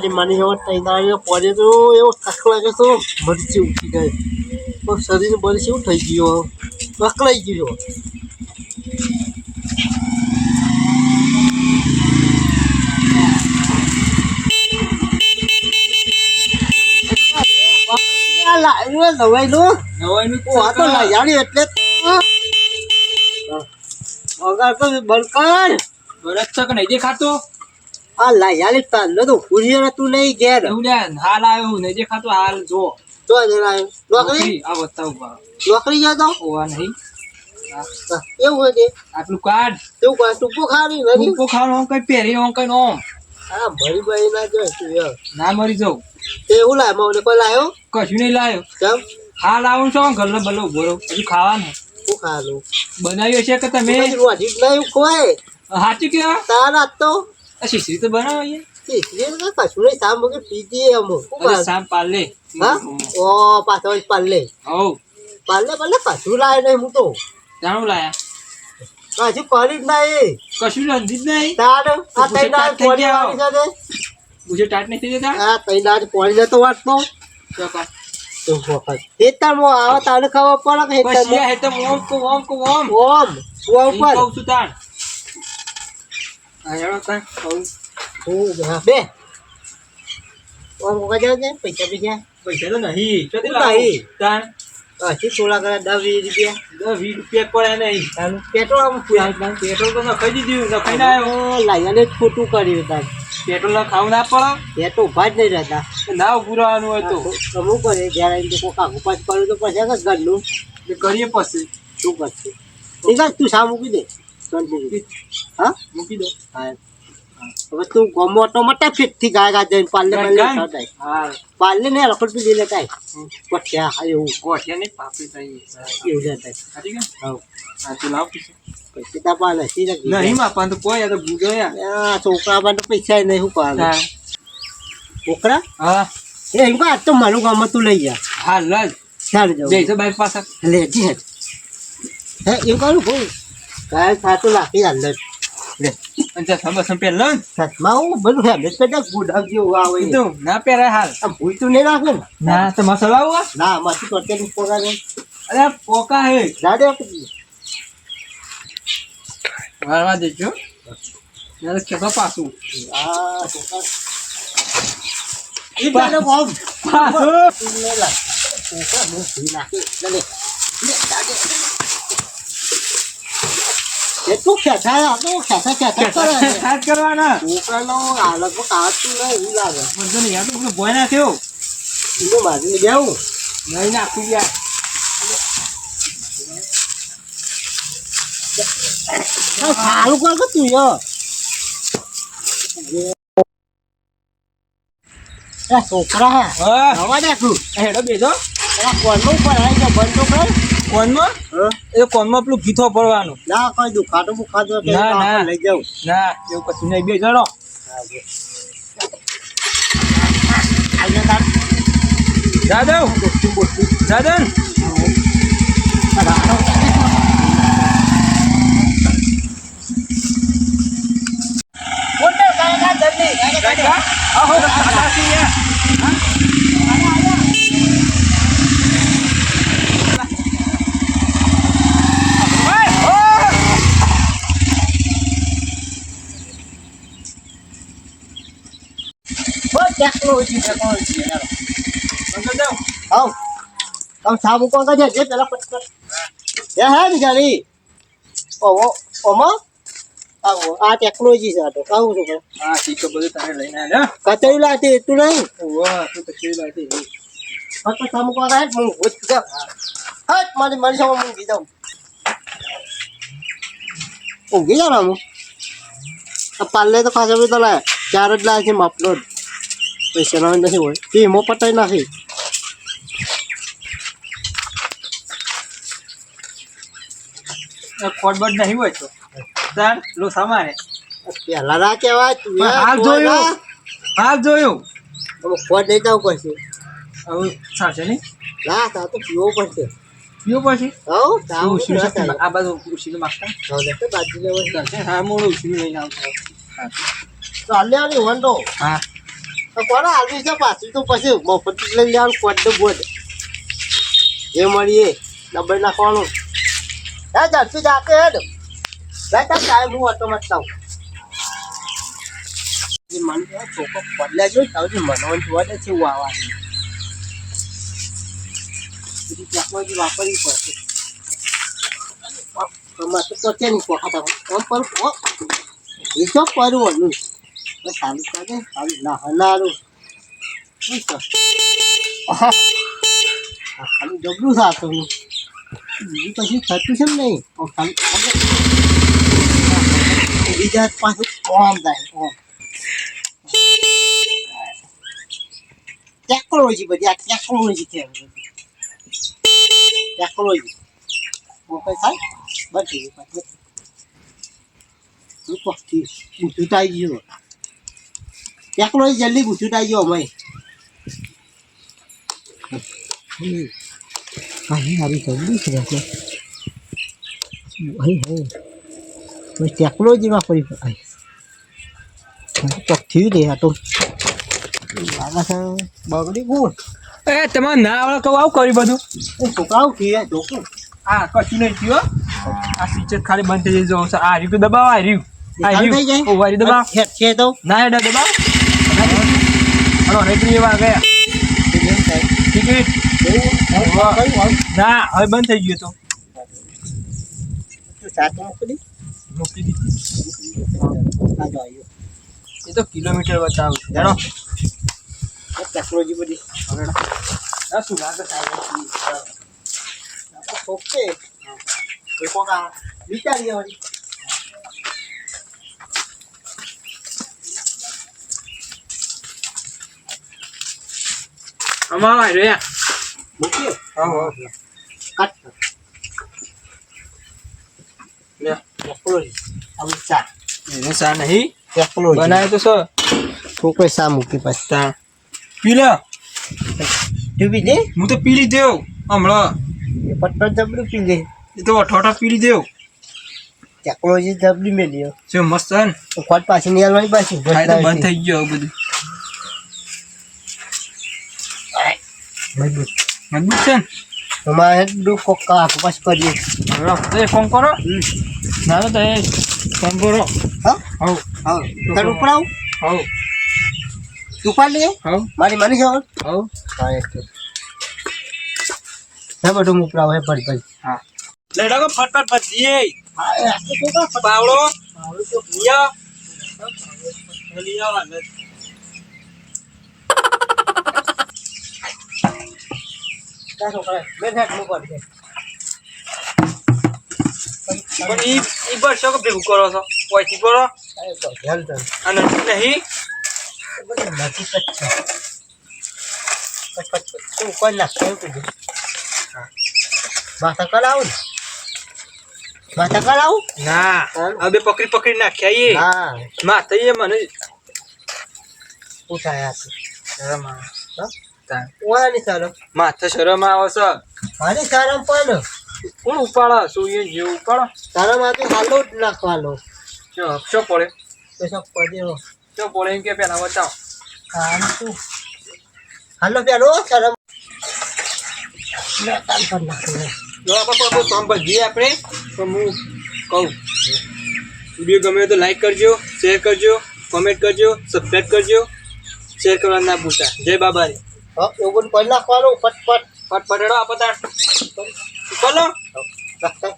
મારી માની હવે તઈ આવ્યો પડે તો એવો થાક લાગે તો મરચી ઉઠી ગઈ પણ શરીર બળી શું થઈ ગયું અકળાઈ ગયો નવાઈનું નવાઈનું ઓ આ તો લાયાણી એટલે જ તો. તો બરસ નહીં દેખાતો આ લાયાણી તારલો તો ભૂલ્યો તું નહીં ઘેર. લે હાલ આવ્યો નહીં દેખાતો હાલ જો. તો જણાય નોકરી? આ બતાવ નોકરી તો ઓવા નહીં. એવું હોય કે? આટલું કાર્ડ તું કોઈ ટૂંકો ખાવી નથી ટૂંકો ખાવાનું કઈ પહેરી ઓમ કઈ ઓમ હા ભરી ભાઈ ના જો તું ના મરી જાઉં. તે એવું લાય મને કોઈ લાયો? કશું નહીં લાયો. કેમ? હાલ આવું છો ગલ્લો ભલે ઊભો રહો. હજુ ખાવાનું. શું ખાવાનું બનાવ્યો છે કે તમે? રોજી નહીં કોઈ સાચું કેવા તારા તો શીશરી તો બનાવો તીસરી કે કશું નહીં સામ વગર પીધી અમુ? સામ પાલે હા? ઓ પાછો જ પાલ્લે. હવ પાલ્લે પાલ્લે કશું લાય નહીં હું તો. જાણું લાયા? કશું કરી જ નહીં. કશું રંધી જ નહીં? તાર આ તો તઈ ના પોણી વાળી ને? પૂછે ટાટ નહીં થઈ જતા આ તઈ ના પોણી નતો વાટતો તો. તો વખત હેતરમાં આવે તારે ખબર પડે કે બસ હેતરમાં યા હેતમ ઓમ કો ઓમ કો ઓમ. ઓમ કુવા ઈ કહું છું તાણ હા હેડો તાણ કહું હું હા, બે. પૈસા પૈસા પૈસા તો નહીં. નહીં? તાણ હજી થોડા ઘણા દસ વીસ રૂપિયા. દસ વીસ રૂપિયા પડે નહીં. પેટ્રોલ આમ પેટ્રોલ તો નખાઈ દીધું નખાઈ ના આવ્યો. ઓ, ખોટું કર્યું તાર. પેટ્રોલ ના ખાવું ના પડે? એ તો ઊભા જ નહીં રહેતા. ના ઉભું રહેવાનું હોય તો. અમુક કરે જ્યારે આવીને તો કોક પાછું તો પછી ઘરનું. કરીએ પછી. શું કરશે? તું સા મૂકી દે. હા? મૂકી દો હા હવે તું ગમો તો મટા ફીટથી ગાય ગાય જઈને ગાય? હા. પાલ્લે ને રખડ પી કાંઈ. કોઠિયા હા એવું. કોઠિયા નહીં પાપડી થઈ એવું જાય સાચી કે? હા. હા તું લાવ પૈસા. તા પાલે સીધા નહીં માપા તો કોઈ આ તો ભૂગો યાર. છોકરા પૈસા નહીં હા. છોકરા? હા. એ એમ કહે, તો મારું ગામ તું લઈ જા. હા લાજ ચાલ જાઉં બે તો બાઈક પાસે લે જી હે એવું કરું કહું. કાલ સાચું લાખી હાલ લે બસમાં પહેરલો ને સચમાં હું બધું હેબલેટ પેટા ગુડાવ જેવું આવે તો ના પહેરાય હાલ આ ભૂલ તું નહીં રાખે ના તો મસાલા આવું ના માથી નહીં પોગા નહીં અરે પોકા હે જાડે વારવા દેજો ખેતો પાછું આ ઈ બોમ તું નાખી લે લે જાડે એ તું ખેંચાય આ તો ખેંચા ખેંચા કરે. સાત કરવાના. છોકરાનો હાલતમાં કાઢતું નહીં એવું લાગે. બધું નહીં યાર તો ભોય નાખ્યો. એનું મારી બેવું નહીં નાખું યાર સારું કર તું યો. છોકરા હે. હવા દેખું હેડો બેજો પેલા નું પણ બંધ તો કર. કોનમાં હા? એ કોનમાં પેલું ગીથો પડવાનું ના કોઈ દુખાતો બુખાતો કે ના, ના. લઈ જાઉં. ના એવું કશું નહીં. દાદન જલ્દી કાકા કાકા? આહો દાસી યાર બસ ટેકનોલોજી ટેકનોલોજી આવ આમ સાબુ કોણ કાજે જે પેલા પટકર એ હે બિચારી ઓવો ઓમો આવો આ ટેકનોલોજી છે આ તો આવું છું હા ઠીક બધું તારે લઈને આવ્યા કચરી લાતી એટલું નહીં વાહ તું તો કેવી લાગી ફક્ત સામુ કોણ કાજે હું ભૂત જાઉં હટ મારી મારી સામે હું ગીધા ઊંઘી જા હું આ તો ખાસા ચાર જ લાય છે માપનો જ પૈસા ના નથી હોય ટીમો પટાઈ નાખી કોડબડ નહીં હોય તો સર લો સામાને પેલા ના કહેવાય તું હાલ જોયું. હાલ જોયું હવે ખોટ નહીં જવું પડશે હવે સાચે નહીં ના તા તો પીવો પડશે પીવો પછી હવ તા ચાલે. આ બાજુ ઉછીનું માગતા હવે બાજુ લેવો હા મોડું ઉછીનું લઈને આવતો ચાલે નહીં વંડો હા તો કોને આવી છે પાછું તો પછી મફત લઈ લેવાનું કોટ તો બોટ એ મળીએ ડબ્બે નાખવાનું. હે ઝડપી જાકે હેડ બેટા સાહેબ હું ઓટો લાવું જે મને ચોખ્ખો પડલે જોઈ તાવ જે મનોન જોવા છે બધી ટેકનોલોજી વાપરવી પડશે. તો પચે નહીં આમ પર ઓ એ તો ખાલી જબરું સાચું બીજું પછી થતું છે બીજા પાછું કોમ થાય ટેકનોલોજી બધી આ ટેકનોલોજી છે ટેકનોલોજી મોકલ થાય બસ થઈ ગયું પાછું હું પક્ષી બુથું આવી ગયો ટેકનોલોજી જલ્દી આવી ગયો અમે અહીં આવી જલ્દી છે એટલે અહીં હે બસ ટેકનોલોજી વાપરી રે આ તો બગડી ગુણ એ તમે ના આવડે કહું આવું કર્યું બધું એ છોકરાઓ કીએ જોકું આ કશું નહીં થયું આ સ્વિચ ખાલી બંધ થઈ છે આ રહ્યું કે દબાવો આ રહ્યું આ રહ્યું જાય ઓ વારી દબાવ ના દબાવ રેડી એવા ગયા ટિકિટ ના, હવે બંધ થઈ ગયું તો સાચું મોકલી મૂકી દીધી. એ તો કિલોમીટર બતાવું જાણો? ટેકનોલોજી બધી હવે શું લાગે ઓકે વિચારીએ આમાં આવ્યો યા મૂકીએ હા હા કટ લે આવું ચા એને સા નહીં તો સર છોકરો સા મૂકી પછી પી લે તું પી લે હું તો પી લીધો હમણાં એ પટપટ જબરું પી લે એ તો અઠોટા પી લીધો ટેકનોલોજી જબરી મેલ્યો જો મસ્ત છે ને ખોટ પાછી નહીં આવવાની પાછી બંધ થઈ ગયો બધું મજબૂત મજબૂત છે ને તમારે દુઃખ કોક કાકુ પાછું કરીએ હવે તો એ ફોન કરો ના તો એ ફોન કરો હા હા હા તાર ઉપર આવું હવ તું પાડ લે હવ મારી માની જવાનું હવ હા એક હે બધું ઉપરાવ હે પડ પડ હા લેડા કો ફટફટ ભજીએ હા એ આ તો કા પાવડો પાવડું તો લિયા લિયા વાલે કા છોકરા બે હેડનું પડ પણ ઈ ઈ બરસો કે ભેગું કરો છો? ઓયથી કરો? તો અને નહીં? નથી તું. કોઈ નાખ કેવું માથા કરાવું ને? માથા કરાવું ના હવે પકડી પકડી નાખ્યા એ હા. માં એ મને છે. હા તા. ઓવાની શરમ માથે શરમ આવે છે. મારી પણ? કોણ ઉપાડે? સૂર્ય જેવું ઉપાડો? આ તો હાલો જ નાખવાનો. જો હપશો પડે. તો સબ જો પડે એમ કે પેલા બતાવો. કામ શું? હાલો પેલો ના કામ પર નાખ્યો જો આપણે કામ પર જઈએ આપણે તો હું કહું. વીડિયો ગમે તો લાઈક કરજો શેર કરજો કોમેન્ટ કરજો સબસ્ક્રાઈબ કરજો. શેર કરવા ના ભૂલતા. જય બાબારી. હા એવું બધું કરી નાખવાનું ફટફટ. ફટ ફટેડો આપો તાર બોલો રસ્તા